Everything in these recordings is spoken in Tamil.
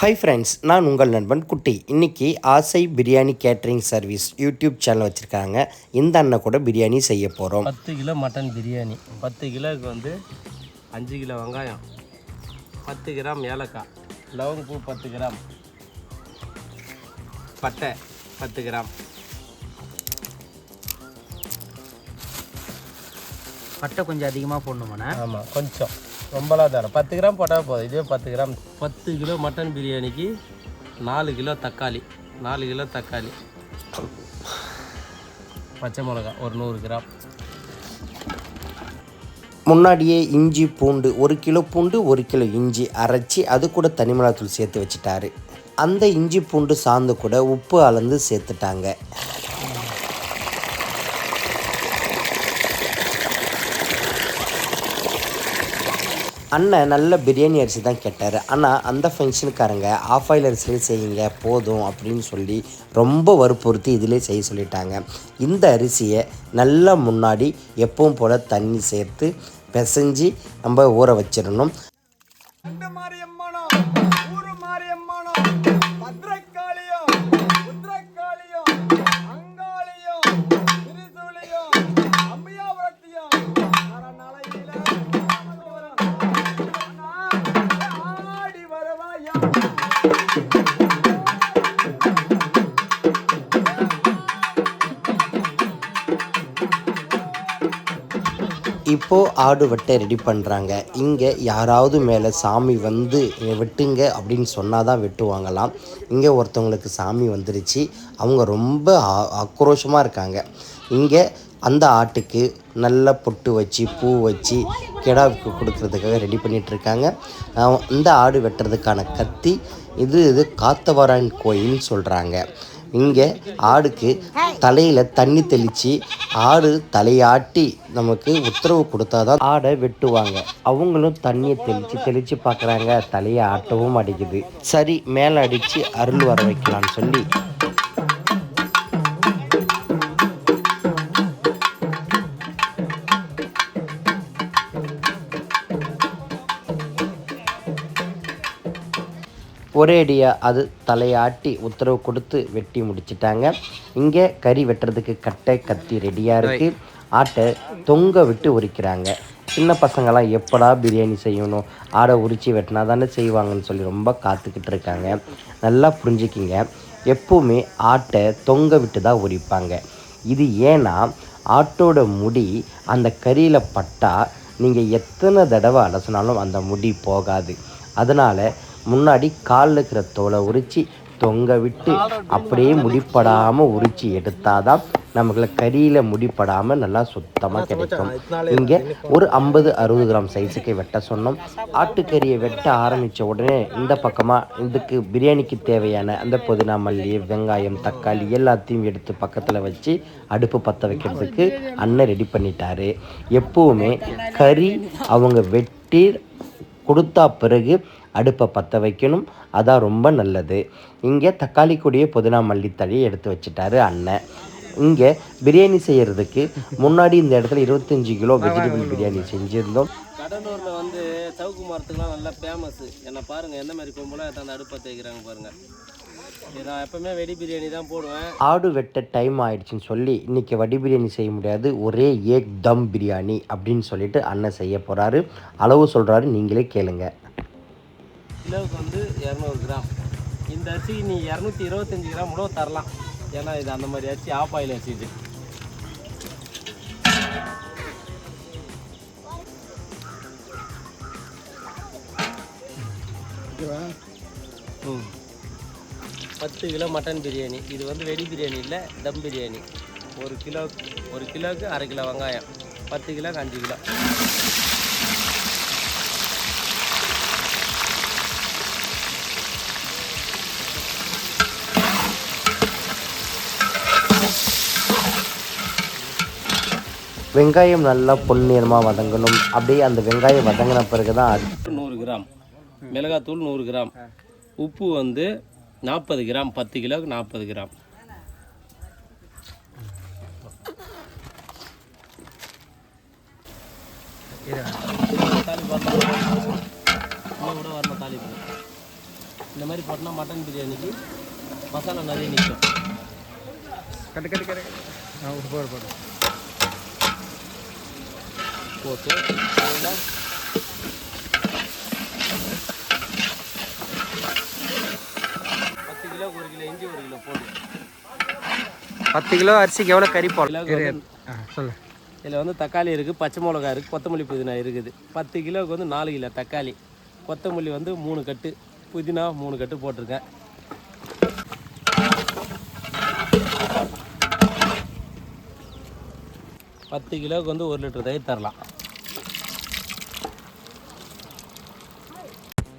ஹாய் ஃப்ரெண்ட்ஸ் நான் உங்கள் நண்பன் குட்டி. இன்னைக்கு Aasai biryani catering service YouTube channel வச்சுருக்காங்க. இந்த அண்ணன் கூட பிரியாணி செய்ய போகிறோம் பத்து கிலோ மட்டன் பிரியாணி. பத்து கிலோவுக்கு வந்து அஞ்சு கிலோ வெங்காயம். பத்து கிராம் ஏலக்காய். லவங்கப்பூ பத்து கிராம். பட்டை பத்து கிராம். பட்டை கொஞ்சம் அதிகமாக போடணுமாண்ணே? ஆமாம் கொஞ்சம். ரொம்பலாம் தரோம் பத்து கிராம் போட்டால் போதும். இதுவே பத்து கிராம். பத்து கிலோ மட்டன் பிரியாணிக்கு நாலு கிலோ தக்காளி. நாலு கிலோ தக்காளி. பச்சை மிளகா ஒரு நூறு கிராம். முன்னாடியே இஞ்சி பூண்டு ஒரு கிலோ பூண்டு ஒரு கிலோ இஞ்சி அரைச்சி அது கூட தனி மிளகாத்தூள் சேர்த்து வச்சுட்டாரு. அந்த இஞ்சி பூண்டு சாந்து கூட உப்பு அளந்து சேர்த்துட்டாங்க. அண்ணன் நல்ல பிரியாணி அரிசி தான் கேட்டார். ஆனால் அந்த ஃபங்க்ஷனுக்காரங்க ஆஃப் ஆயில் அரிசிலே செய்யுங்க போதும் அப்படின்னு சொல்லி ரொம்ப வற்புறுத்தி இதிலே செய்ய சொல்லிட்டாங்க. இந்த அரிசியை நல்லா முன்னாடி எப்பவும் போல் தண்ணி சேர்த்து பிசைஞ்சு நம்ம ஊற வச்சிடணும். இப்போது ஆடு வெட்ட ரெடி பண்ணுறாங்க இங்கே யாராவது மேலே சாமி வந்து வெட்டுங்க அப்படின்னு சொன்னால் தான் வெட்டுவாங்களாம். இங்கே ஒருத்தவங்களுக்கு சாமி வந்துருச்சு. அவங்க ரொம்ப ஆ- ஆக்ரோஷமாக இருக்காங்க. இங்கே அந்த ஆட்டுக்கு நல்ல பொட்டு வச்சு பூ வச்சு கிடாவுக்கு கொடுக்கறதுக்காக ரெடி பண்ணிகிட்ருக்காங்க இந்த ஆடு வெட்டுறதுக்கான கத்தி இது இது காத்தவரான் கோயில்னு சொல்கிறாங்க இங்கே ஆடுக்கு தலையில் தண்ணி தெளித்து ஆடு தலையாட்டி நமக்கு உத்தரவு கொடுத்தாதான் ஆடை வெட்டுவாங்க. அவங்களும் தண்ணியை தெளித்து தெளித்து பார்க்குறாங்க. தலையை ஆட்டவும் அடிக்குது. சரி மேலே அடித்து அருள் வர வைக்கலான்னு சொல்லி ஒரேடியாக அது தலையாட்டி உத்தரவு கொடுத்து வெட்டி முடிச்சிட்டாங்க. இங்கே கறி வெட்டுறதுக்கு கட்டை கத்தி ரெடியாக இருக்குது ஆட்டை தொங்க விட்டு உரிக்கிறாங்க. சின்ன பசங்களாம் எப்படா பிரியாணி செய்யணும்? ஆடை உரித்து வெட்டினா தானே செய்வாங்கன்னு சொல்லி ரொம்ப காத்துக்கிட்டு இருக்காங்க. நல்லா புரிஞ்சுக்கிங்க. எப்போவுமே ஆட்டை தொங்க விட்டு தான் உரிப்பாங்க. இது ஏன்னா ஆட்டோட முடி அந்த கறியில் பட்டா நீங்கள் எத்தனை தடவை அலசினாலும் அந்த முடி போகாது. அதனால் முன்னாடி காலில் இருக்கிற தோலை உரித்து தொங்க விட்டு அப்படியே முடிப்படாமல் உரித்து எடுத்தாதான் நமக்கு கறியில் முடிப்படாமல் நல்லா சுத்தமாக கிடைக்கும். இங்கே ஒரு ஐம்பது அறுபது கிராம் சைஸுக்கு வெட்ட சொன்னோம். ஆட்டுக்கறியை வெட்ட ஆரம்பித்த உடனே இந்த பக்கமாக இதுக்கு பிரியாணிக்கு தேவையான அந்த புதினா மல்லி வெங்காயம் தக்காளி எல்லாத்தையும் எடுத்து பக்கத்தில் வச்சு அடுப்பு பற்ற வைக்கிறதுக்கு அண்ணன் ரெடி பண்ணிட்டாரு. எப்போவுமே கறி அவங்க வெட்டி கொடுத்தா பிறகு அடுப்பை பற்ற வைக்கணும். அதான் ரொம்ப நல்லது. இங்கே தக்காளி கொடியை புதினா மல்லித்தழையை எடுத்து வச்சுட்டாரு அண்ணன். இங்கே பிரியாணி செய்கிறதுக்கு முன்னாடி இந்த இடத்துல இருபத்தஞ்சி கிலோ வெஜிடபிள் பிரியாணி செஞ்சுருந்தோம். கடலூரில் வந்து சவுக்கு மரத்துக்குலாம் நல்லா ஃபேமஸ் என்ன பாருங்கள் எந்த மாதிரி கும்பலாக அந்த அடுப்பை தேய்க்கிறாங்க பாருங்கள் நான் எப்பவுமே வெடி பிரியாணி தான் போடுவேன். ஆடு வெட்ட டைம் ஆயிடுச்சுன்னு சொல்லி இன்றைக்கி வடி பிரியாணி செய்ய முடியாது ஒரே ஏக் தம் பிரியாணி அப்படின்னு சொல்லிட்டு அண்ணன் செய்ய போகிறாரு அளவு சொல்கிறாரு நீங்களே கேளுங்க. கிலோவுக்கு வந்து இரநூறு கிராம். இந்த அரிசிக்கு நீ இரநூத்தி இருபத்தஞ்சி கிராம் கூட தரலாம். ஏன்னா இது அந்த மாதிரி அரிசி ஆஃப் ஆயில் அரிசி இது. பத்து கிலோ மட்டன் பிரியாணி. இது வந்து வெடி பிரியாணி இல்லை தம் பிரியாணி. ஒரு கிலோ ஒரு கிலோவுக்கு அரை கிலோ வெங்காயம். பத்து கிலோக்கு அஞ்சு கிலோ. வெங்காயம் நல்லா பொன்னிறமாக வதங்கணும். அப்படியே அந்த வெங்காயம் வதங்கின பிறகு தான் நூறு கிராம். மிளகாத்தூள் நூறு கிராம். உப்பு வந்து நாற்பது கிராம். பத்து கிலோவுக்கு நாற்பது கிராம். கூட வரணும் தாலி இந்த மாதிரி போட்டோம்னா மட்டன் பிரியாணிக்கு மசாலா நிறைய நிற்கும் கட்டு. கட்டு கட்டு போடு போடு. போட்டு பத்து கிலோ ஒரு கிலோ இஞ்சி ஒரு கிலோ போடு. பத்து கிலோ அரிசிக்கு எவ்வளோ கறி ஆ சொல்லு. இதில் வந்து தக்காளி இருக்குது பச்சை மிளகா இருக்குது கொத்தமல்லி புதினா இருக்குது. பத்து கிலோவுக்கு வந்து நாலு கிலோ தக்காளி. கொத்தமல்லி வந்து மூணு கட்டு புதினா மூணு கட்டு போட்டிருக்கேன். பத்து கிலோவுக்கு வந்து ஒரு லிட்டர் தயிர் தரலாம்.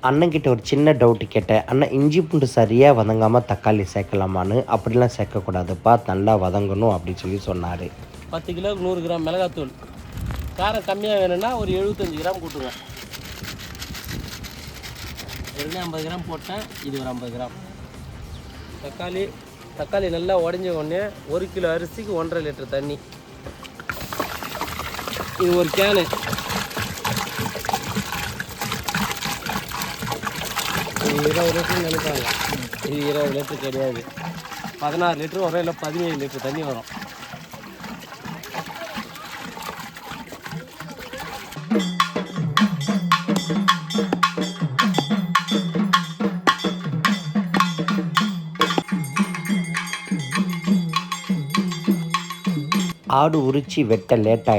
அண்ணன்கிட்ட ஒரு சின்ன டவுட்டு கேட்டேன். அண்ணன் இஞ்சி பூண்டு சரியாக வதங்காமல் தக்காளி சேர்க்கலாமான்னு? அப்படிலாம் சேர்க்கக்கூடாதுப்பா நல்லா வதங்கணும் அப்படின்னு சொல்லி சொன்னார். பத்து கிலோவுக்கு நூறு கிராம் மிளகாத்தூள். காரம் கம்மியாக வேணும்னா ஒரு எழுபத்தஞ்சு கிராம் கூட்டுங்க. ஏற்கனவே ஐம்பது கிராம் போட்டேன். இது ஒரு ஐம்பது கிராம். தக்காளி தக்காளி நல்லா உடஞ்ச உடனே ஒரு கிலோ அரிசிக்கு ஒன்றரை லிட்டர் தண்ணி. இது ஒரு கேனு. இருபது லிட்டர் நினைப்பாங்க இது இருபது லிட்டர் கிடையாது பதினாறு லிட்டர் வரும் இல்லை பதினேழு லிட்டர் தண்ணி வரும். ஆடு உரித்து வெட்ட லேட்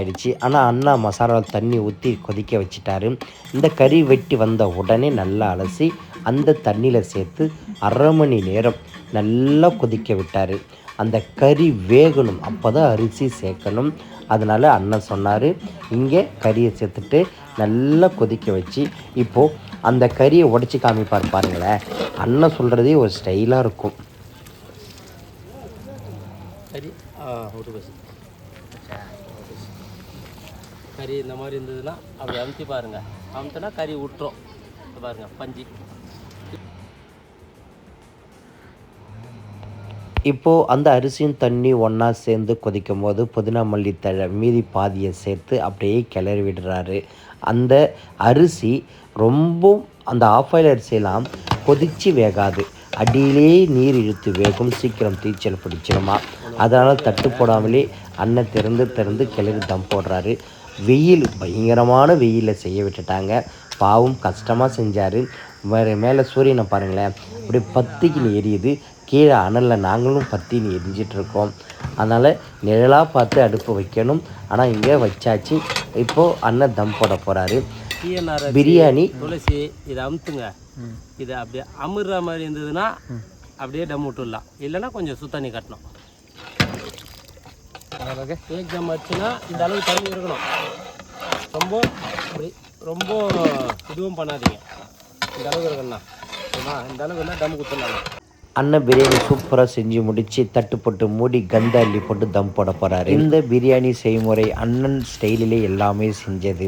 ஆனால் அண்ணா மசாலாவில் தண்ணி ஊற்றி கொதிக்க வச்சிட்டாரு. இந்த கறி வெட்டி வந்த உடனே நல்லா அலசி அந்த தண்ணியில் சேர்த்து அரை மணி நேரம் நல்லா கொதிக்க விட்டார். அந்த கறி வேகணும். அப்போ தான் அரிசி சேர்க்கணும். அதனால் அண்ணன் சொன்னார் இங்கே கறியை சேர்த்துட்டு நல்லா கொதிக்க வச்சு இப்போது அந்த கறியை உடச்சி காமிப்பார் பாருங்களேன். அண்ணன் சொல்கிறதே ஒரு ஸ்டைலாக இருக்கும். சரி ஒரு கறி இந்த மாதிரி இருந்ததுன்னா அப்படி அமுத்தி பாருங்கள் அமுத்தினா கறி விட்டுரும் பாருங்க பஞ்சு. இப்போது அந்த அரிசியும் தண்ணி ஒன்றா சேர்ந்து கொதிக்கும் போது புதினா மல்லித்தழை மீதி பாதியை சேர்த்து அப்படியே கிளறி விடுறாரு. அந்த அரிசி ரொம்ப அந்த ஆஃப் ஆயில் அரிசியெல்லாம் கொதித்து வேகாது. அடியிலே நீர் இழுத்து வேகும். சீக்கிரம் தீச்சல் பிடிச்சிருமா? அதனால் தட்டு போடாமலே அண்ணன் திறந்து திறந்து கிளறி தம் போடுறாரு. வெயில் பயங்கரமான வெயிலில் செய்ய விட்டுட்டாங்க. பாவம் கஷ்டமாக செஞ்சார். வேறு மேலே சூரியனை பாருங்களேன். அப்படியே பத்திக்கின்னு எரியுது. கீழே அனலில் நாங்களும் பத்தின்னு எரிஞ்சிட்ருக்கோம். அதனால் நிழலாக பார்த்து அடுப்பு வைக்கணும். ஆனால் இங்கே வச்சாச்சு. இப்போது அண்ணன் தம் போட போகிறாரு பிரியாணி. துளசி இதை அமுத்துங்க. இதை அப்படியே அமுறுற மாதிரி இருந்ததுன்னா அப்படியே டம் விட்டுடலாம். இல்லைன்னா கொஞ்சம் சுத்தண்ணி கட்டணும். ஓகே. ஏக் ஜம் ஆச்சுன்னா இந்த அளவு தண்ணி இருக்கணும். ரொம்ப அப்படி ரொம்ப இதுவும் பண்ணாதீங்க. இந்த அளவுக்கு இருக்கணும்ண்ணா சரிங்களா? இந்த அளவுக்கு இருந்தால் தம் குத்துடலாம் அண்ணன் பிரியாணி சூப்பராக செஞ்சு முடித்து தட்டு போட்டு மூடி கந்த அள்ளி போட்டு தம் போட போகிறாரு இந்த பிரியாணி செய்முறை அண்ணன் ஸ்டைலிலே எல்லாமே செஞ்சது.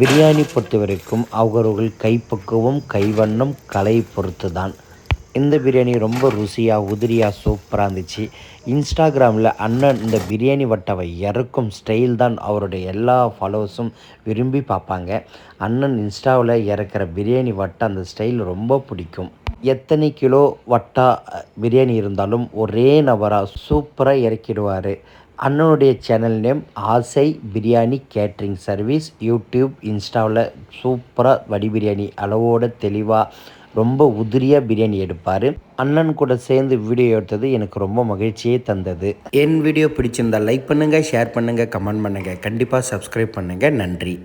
பிரியாணி பொறுத்த வரைக்கும் அவரவர்கள் கைப்பக்குவம் கைவண்ணம் கலை பொறுத்து தான் இந்த பிரியாணி ரொம்ப ருசியாக உதிரியாக சூப்பராக இருந்துச்சு. இன்ஸ்டாகிராமில் அண்ணன் இந்த பிரியாணி வட்டவை இறக்கும் ஸ்டைல் தான் அவருடைய எல்லா ஃபாலோவர்ஸும் விரும்பி பார்ப்பாங்க. அண்ணன் இன்ஸ்டாவில் இறக்குற பிரியாணி வட்டை அந்த ஸ்டைல் ரொம்ப பிடிக்கும். எத்தனை கிலோ வட்டா பிரியாணி இருந்தாலும் ஒரே நபராக சூப்பராக இறக்கிடுவார். அண்ணனுடைய சேனல் நேம் ஆசை பிரியாணி கேட்ரிங் சர்வீஸ் யூடியூப் இன்ஸ்டாவில் சூப்பராக வடி பிரியாணி அளவோட தெளிவாக ரொம்ப உதிரியாக பிரியாணி எடுப்பார். அண்ணன் கூட சேர்ந்து வீடியோ எடுத்தது எனக்கு ரொம்ப மகிழ்ச்சியை தந்தது. என் வீடியோ பிடிச்சிருந்தா லைக் பண்ணுங்கள் ஷேர் பண்ணுங்கள் கமெண்ட் பண்ணுங்கள் கண்டிப்பாக சப்ஸ்கிரைப் பண்ணுங்கள் நன்றி.